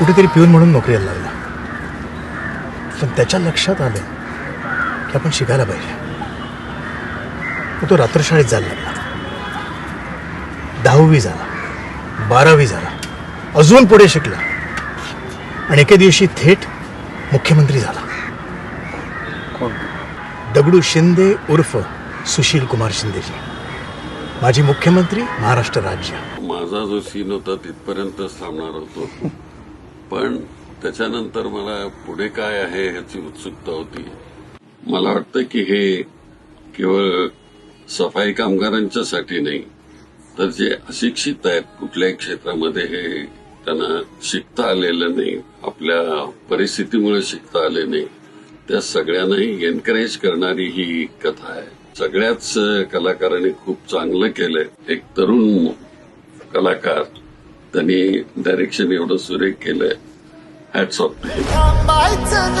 कुठेतरी पिऊन म्हणून नोकरीला लागला. पण त्याच्या लक्षात आलं की आपण शिकायला पाहिजे. तो रात्रशाळेत जायला लागला. दहावी झाला बारावी झाला अजून पुढे शिकला. आणि एके दिवशी थेट मुख्यमंत्री झाला. कोण? दगडू शिंदे उर्फ सुशील कुमार शिंदेजी. माजी मुख्यमंत्री महाराष्ट्र राज्य. माझा जो सीन होता तिथपर्यंत थांबणार होतो. पण त्याच्यानंतर मला पुढे काय आहे ह्याची उत्सुकता होती. मला वाटतं की हे केवळ सफाई कामगारांच्यासाठी नाही तर जे अशिक्षित आहेत कुठल्याही क्षेत्रामध्ये हे त्यांना शिकता आलेलं नाही आपल्या परिस्थितीमुळे शिकता आले नाही. त्या सगळ्यांनाही एनकरेज करणारी ही कथा आहे. सगळ्याच कलाकारांनी खूप चांगलं केलंय. एक तरुण कलाकार त्यांनी डायरेक्शन एवढं सुरेख केलंय. हॅट्स ऑफ थांबायचं